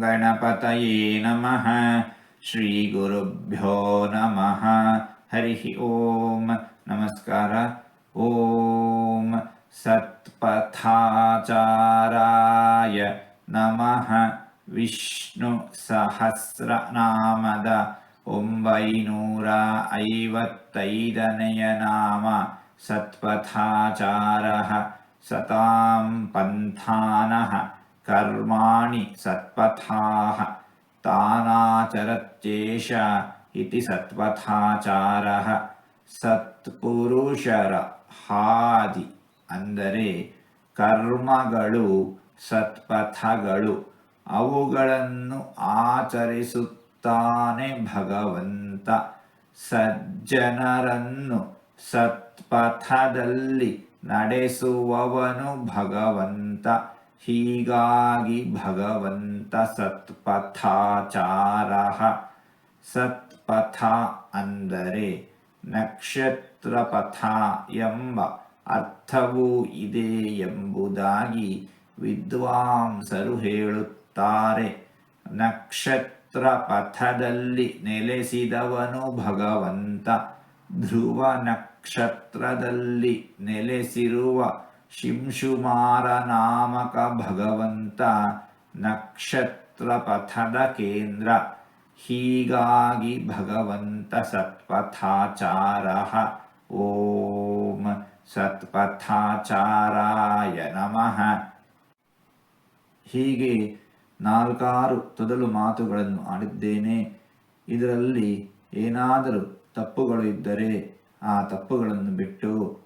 गणपतये नमः। श्रीगुरुभ्यो नमः। हरिः ॐ नमस्कार। ॐ सत्पथाचाराय नमः। विष्णुसहस्रनामद ओम्बैनूर ऐवत्तैदनय सत्पथाचारः। सतां पन्थानः। ಕರ್ಮಾಣಿ ಸತ್ಪಥಾಃ ತಾನಾಚರತ್ಯೇಷ ಇತಿ ಸತ್ಪಥಾಚಾರಃ ಸತ್ಪುರುಷರ ಹಾದಿ ಅಂದರೆ ಕರ್ಮಗಳು, ಸತ್ಪಥಗಳು, ಅವುಗಳನ್ನು ಆಚರಿಸುತ್ತಾನೆ ಭಗವಂತ. ಸಜ್ಜನರನ್ನು ಸತ್ಪಥದಲ್ಲಿ ನಡೆಸುವವನು ಭಗವಂತ. ಹೀಗಾಗಿ ಭಗವಂತ ಸತ್ಪಥಾಚಾರ. ಸತ್ಪಥ ಅಂದರೆ ನಕ್ಷತ್ರಪಥ ಎಂಬ ಅರ್ಥವೂ ಇದೆ ಎಂಬುದಾಗಿ ವಿದ್ವಾಂಸರು ಹೇಳುತ್ತಾರೆ. ನಕ್ಷತ್ರ ಪಥದಲ್ಲಿ ನೆಲೆಸಿದವನು ಭಗವಂತ. ಧ್ರುವ ನಕ್ಷತ್ರದಲ್ಲಿ ನೆಲೆಸಿರುವ ಶಿಂಶುಮಾರ ನಾಮಕ ಭಗವಂತ ನಕ್ಷತ್ರಪಥದ ಕೇಂದ್ರ ಹೀಗಾಗಿ ಭಗವಂತ ಸತ್ಪಥಾಚಾರ. ಓಂ ಸತ್ಪಥಾಚಾರಾಯ ನಮಃ. ಹೀಗೆ ನಾಲ್ಕಾರು ತೊದಲು ಮಾತುಗಳನ್ನು ಆಡಿದ್ದೇನೆ. ಇದರಲ್ಲಿ ಏನಾದರೂ ತಪ್ಪುಗಳು ಇದ್ದರೆ ಆ ತಪ್ಪುಗಳನ್ನು ಬಿಟ್ಟು